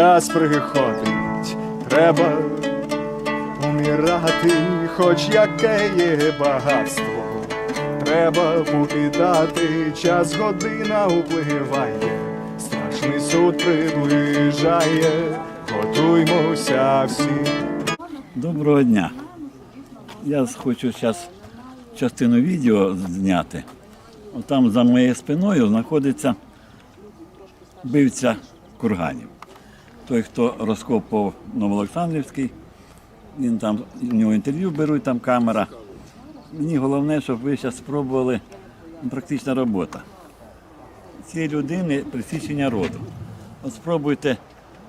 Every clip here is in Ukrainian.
час приходить, треба умирати, хоч яке є багатство. Треба покидати, час година upливає, страшний суд приближає, готуймося всі. Доброго дня. Я хочу зараз частину відео зняти. Там за моєю спиною знаходиться бивця курганів. Той, хто розкопував Новоолександрівський, він там, в нього інтерв'ю беруть, там камера. Мені головне, щоб ви зараз спробували практична робота. Цієї людини присічення роду. От спробуйте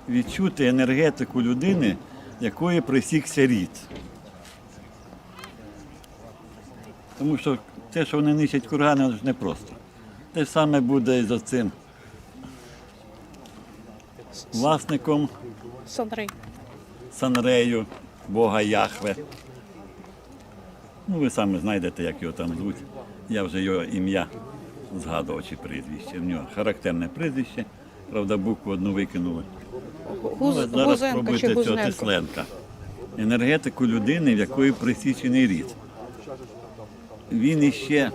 відчути енергетику людини, якої присікся рід. Тому що те, що вони нищать кургани, воно ж непросто. Те ж саме буде і за цим власником Санрей. Санрею, Бога Яхве. Ну, ви самі знайдете, як його там звуть. Я вже його ім'я згадував чи прізвище. В нього характерне прізвище, правда, букву одну викинули. Гуз, Ну, зараз Гузенко спробуйте цього. Тесленка. Енергетику людини, в якої присічений рід. Він іще,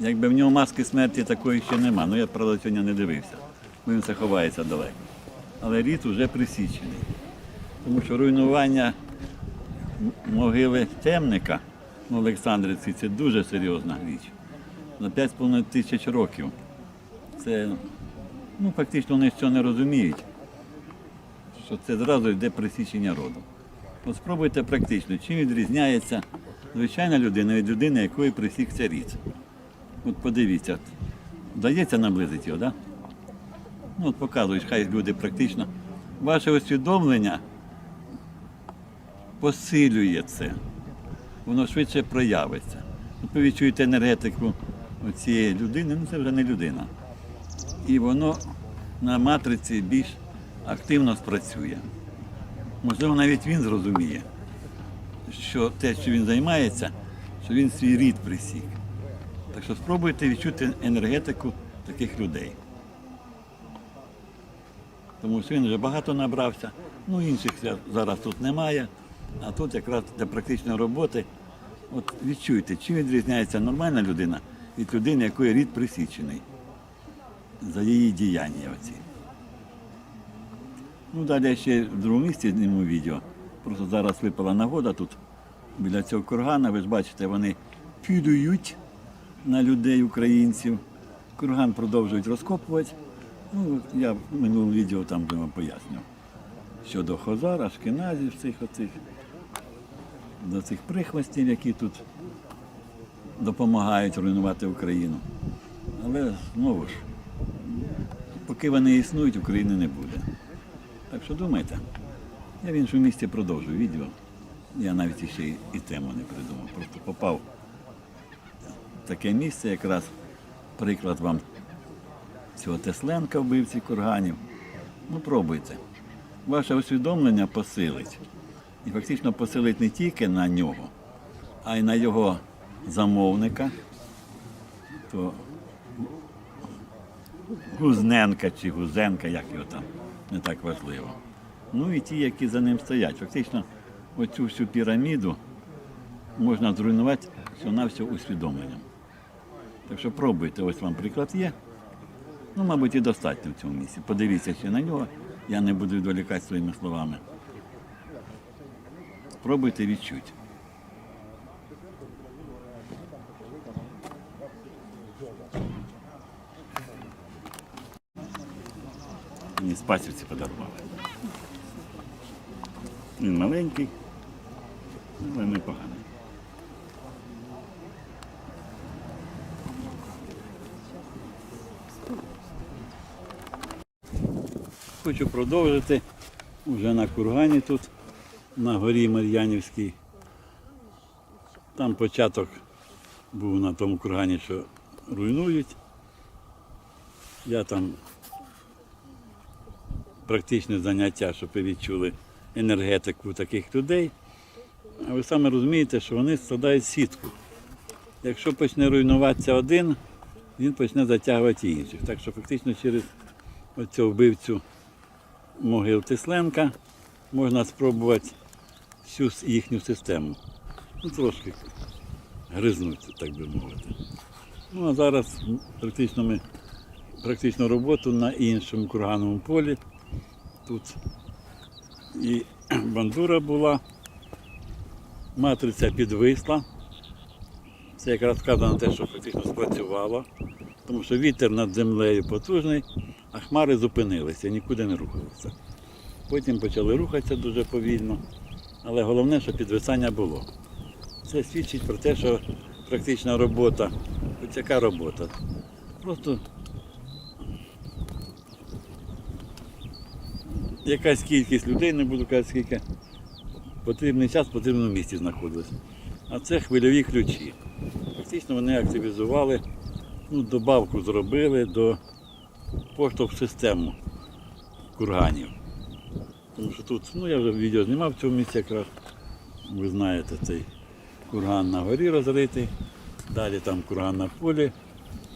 якби в нього маски смерті такої ще нема. Ну я правда сьогодні не дивився, бо він все ховається далеко. Але рід вже присічений. Тому що руйнування могили темника в Олександрівці це дуже серйозна річ. За 5,5 тисяч років. Це ну, фактично вони цього не розуміють, що це зразу йде присічення роду. От спробуйте практично, чим відрізняється звичайна людина від людини, якої присікся рід. От подивіться, вдається наблизити його, так? Да? Ну, от показуєш, хай люди практично. Ваше усвідомлення посилює це. Воно швидше проявиться. От ви відчуєте енергетику цієї людини, ну це вже не людина. І воно на матриці більш активно спрацює. Можливо, навіть він зрозуміє, що те, що він займається, що він свій рід присік. Так що спробуйте відчути енергетику таких людей. Тому що він вже багато набрався. Ну, інших зараз тут немає. А тут якраз для практичної роботи. От відчуйте, чим відрізняється нормальна людина від людини, якої рід присічений за її діяння оці. Ну, далі ще в другому місці зніму відео. Просто зараз випала нагода тут біля цього кургана. Ви ж бачите, вони підують на людей, українців. Курган продовжують розкопувати. Ну, я в минулому відео там пояснював. Щодо Хозар, Ашкеназів, цих оцих, до цих прихвостів, які тут допомагають руйнувати Україну. Але знову ж, поки вони існують, України не буде. Так що думайте. Я в іншому місці продовжую відео. Я навіть ще і тему не придумав. Просто попав в таке місце, якраз приклад вам цього Тесленка, вбивці курганів. Ну, пробуйте. Ваше усвідомлення посилить. І фактично посилить не тільки на нього, а й на його замовника, то Гузненка чи Гузенка, як його там, не так важливо. Ну і ті, які за ним стоять. Фактично, оцю всю піраміду можна зруйнувати всього-навсього усвідомленням. Так що пробуйте, ось вам приклад є. Ну, мабуть, і достатньо в цьому місці. Подивіться ще на нього, я не буду відволікати своїми словами. Пробуйте відчути. Мені спасівці подарували. Він маленький, але непоганий. Хочу продовжити вже на кургані тут, на горі Мар'янівській. Там початок був на тому кургані, що руйнують. Я там практичне заняття, щоб ви відчули енергетику таких людей. А ви саме розумієте, що вони складають сітку. Якщо почне руйнуватися один, він почне затягувати інших. Так що фактично через оцього вбивцю могил Тисленка, можна спробувати всю їхню систему. Ну, трошки гризнути, так би мовити. Ну а зараз практично ми практично роботу на іншому кургановому полі. Тут і бандура була, матриця підвисла. Це якраз вказано те, що фактично спрацювало, тому що вітер над землею потужний, а хмари зупинилися, нікуди не рухалися. Потім почали рухатися дуже повільно, але головне, що підвисання було. Це свідчить про те, що практична робота, хоч яка робота, просто якась кількість людей, не буду казати скільки, потрібний час в потрібному місці знаходилися. А це хвильові ключі. Фактично вони активізували, ну, добавку зробили до поштовх систему курганів. Тому що тут, ну я вже відео знімав в цьому місці якраз. Ви знаєте, цей курган на горі розритий, далі там курган на полі,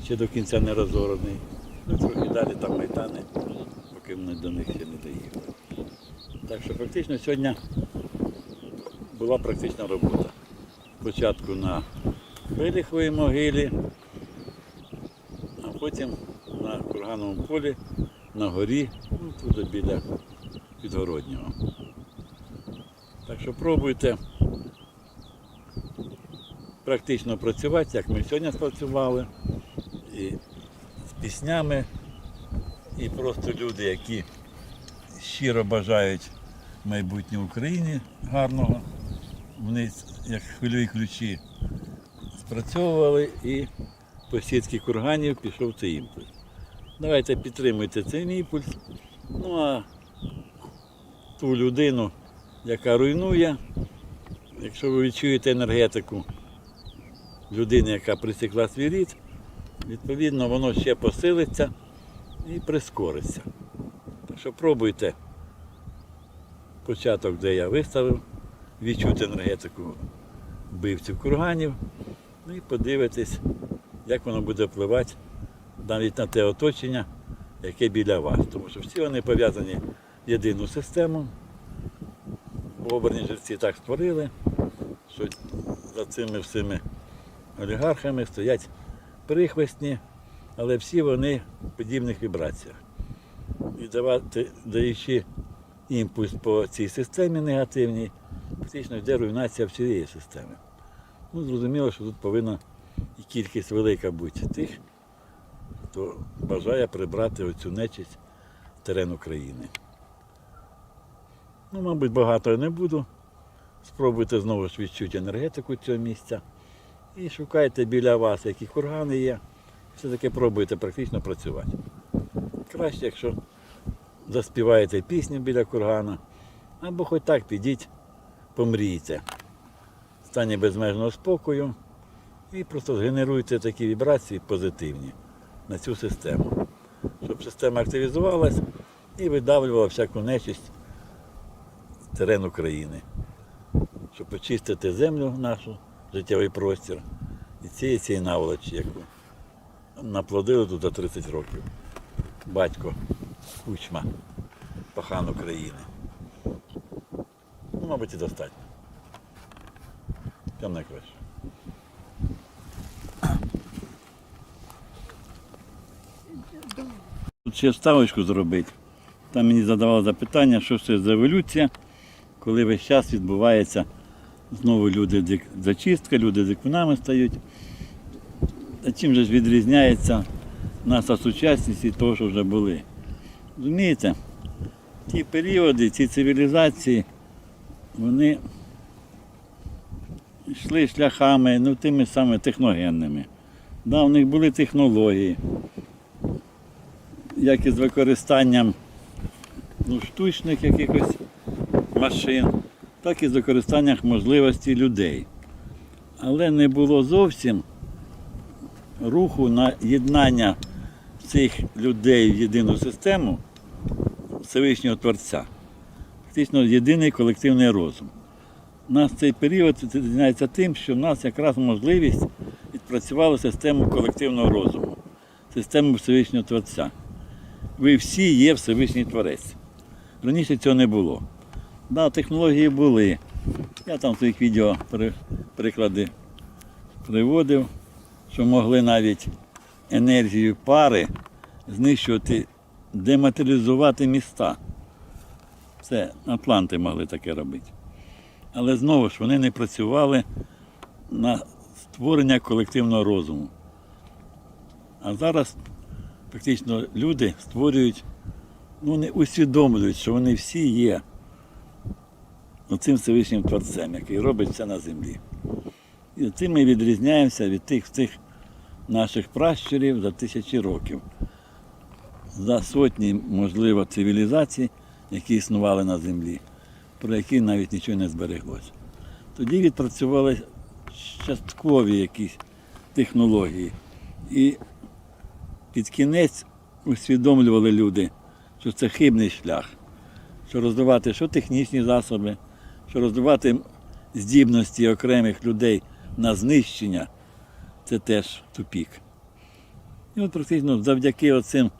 ще до кінця не розорений. Ну трохи далі там майдани, поки ми до них ще не доїхали. Так що фактично сьогодні була практична робота. Спочатку на Велиховій могилі, а потім кургановому полі, на горі, ну тут біля підгороднього. Так що пробуйте практично працювати, як ми сьогодні спрацювали, і з піснями, і просто люди, які щиро бажають майбутнього Україні гарного, вони як хвильові ключі спрацьовували і по сітці курганів пішов цей імпульс. Давайте підтримуйте цей імпульс. Ну а ту людину, яка руйнує, якщо ви відчуєте енергетику людини, яка присікла свій рід, відповідно воно ще посилиться і прискориться. Так що пробуйте початок, де я виставив, відчути енергетику вбивців курганів, ну і подивитись, як воно буде впливати навіть на те оточення, яке біля вас. Тому що всі вони пов'язані в єдину систему. Обрані жерці так створили, що за цими всіми олігархами стоять прихвестні, але всі вони в подібних вібраціях. І давати, даючи імпульс по цій системі негативній, фактично йде руйнація всієї системи. Ну, зрозуміло, що тут повинна і кількість велика бути тих, хто бажає прибрати оцю нечисть в терен України. Ну, мабуть, багато я не буду. Спробуйте знову ж відчути енергетику цього місця. І шукайте біля вас, які кургани є. Все-таки пробуйте практично працювати. Краще, якщо заспіваєте пісню біля кургана, або хоч так підіть, помрійте. стані безмежного спокою і просто згенеруйте такі вібрації позитивні на цю систему. Щоб система активізувалась і видавлювала всяку нечисть терен України. Щоб очистити землю нашу, життєвий простір і цієї цієї наволочі, яку наплодили тут за 30 років. Батько Кучма, пахан України. Ну, мабуть, і достатньо. Там найкраще. Ще вставочку зробити. Там мені задавали запитання, що це за еволюція, коли весь час відбувається знову люди зачистка, люди дикунами стають. А чим же ж відрізняється наша сучасність від того, що вже були? Розумієте, ті періоди, ці цивілізації, вони йшли шляхами, ну тими саме техногенними. Да, у них були технології, як і з використанням ну, штучних якихось машин, так і з використанням можливостей людей. Але не було зовсім руху на єднання цих людей в єдину систему Всевишнього Творця. Фактично єдиний колективний розум. У нас цей період відрізняється тим, що в нас якраз можливість відпрацювати систему колективного розуму, систему Всевишнього Творця. Ви всі є Всевишній Творець. Раніше цього не було. Да, технології були. Я там своїх відео приклади приводив, що могли навіть енергію пари знищувати, дематеріалізувати міста. Це атланти могли таке робити. Але знову ж вони не працювали на створення колективного розуму. А зараз практично люди створюють, ну не усвідомлюють, що вони всі є оцим Всевишнім Творцем, який робить все на землі. І цим ми відрізняємося від тих цих наших пращурів за тисячі років, за сотні, можливо, цивілізацій, які існували на землі, про які навіть нічого не збереглося. Тоді відпрацювали часткові якісь технології. І під кінець усвідомлювали люди, що це хибний шлях, що розвивати що технічні засоби, що розвивати здібності окремих людей на знищення це теж тупік. І от практично завдяки оцим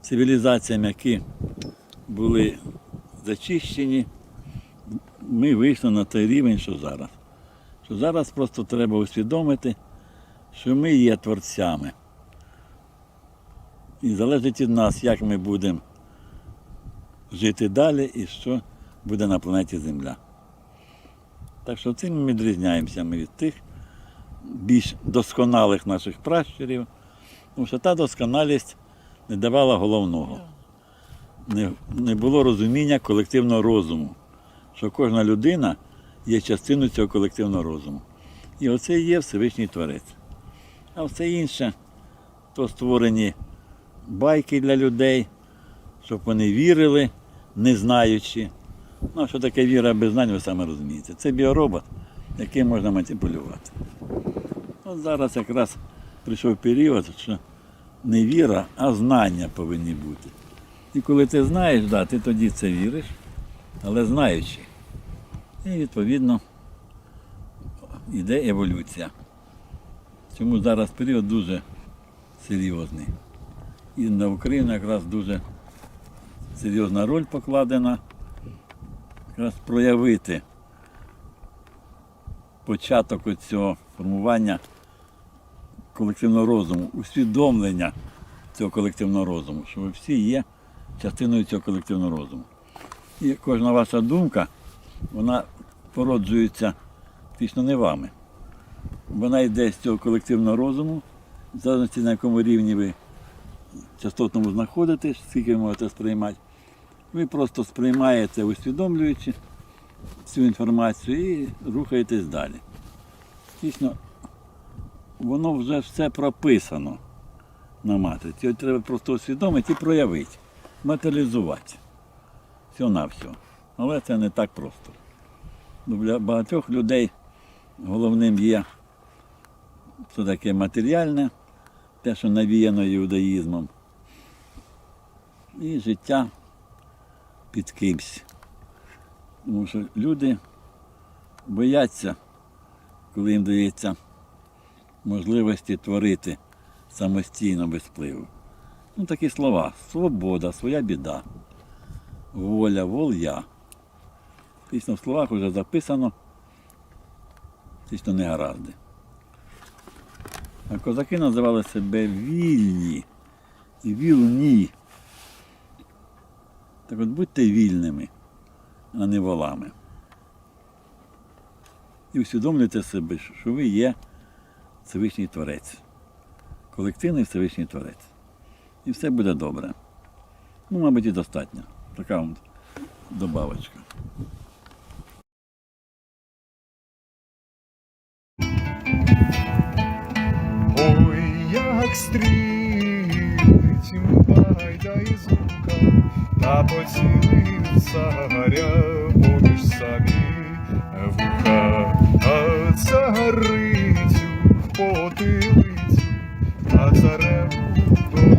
цивілізаціям, які були зачищені, ми вийшли на той рівень, що зараз. Що зараз просто треба усвідомити, що ми є творцями. І залежить від нас, як ми будемо жити далі і що буде на планеті Земля. Так що цим ми відрізняємося ми від тих більш досконалих наших пращурів, тому що та досконалість не давала головного. Не, не було розуміння колективного розуму, що кожна людина є частиною цього колективного розуму. І оце і є Всевишній Творець. А все інше то створені байки для людей, щоб вони вірили, не знаючи. Ну, що таке віра без знань, ви самі розумієте. Це біоробот, яким можна маніпулювати. От зараз якраз прийшов період, що не віра, а знання повинні бути. І коли ти знаєш, да, ти тоді це віриш, але знаючи. І відповідно йде еволюція. Чому зараз період дуже серйозний. І на Україну якраз дуже серйозна роль покладена якраз проявити початок цього формування колективного розуму, усвідомлення цього колективного розуму, що ви всі є частиною цього колективного розуму. І кожна ваша думка, вона породжується фактично не вами. Вона йде з цього колективного розуму, в залежності на якому рівні ви частотному знаходитесь, скільки ви можете сприймати. Ви просто сприймаєте, усвідомлюючи цю інформацію і рухаєтесь далі. Фактично, воно вже все прописано на матриці. Його треба просто усвідомити і проявити, матеріалізувати. Все на все. Але це не так просто. Для багатьох людей головним є що таке матеріальне, те, що навіяно іудаїзмом, і життя під кимсь. Тому що люди бояться, коли їм дається можливості творити самостійно без впливу. Ну, такі слова. Свобода, своя біда, воля, воля. Фактично в словах вже записано, фактично не гаразди. А козаки називали себе вільні і вільні. Так от будьте вільними, а не волами. І усвідомлюйте себе, що ви є Всевишній Творець. Колективний Всевишній Творець. І все буде добре. Ну, мабуть, і достатньо. Така вам добавочка. Ой, як стрілить та поцілив царя поміж самі вуха, а царицю потилицю, а дочку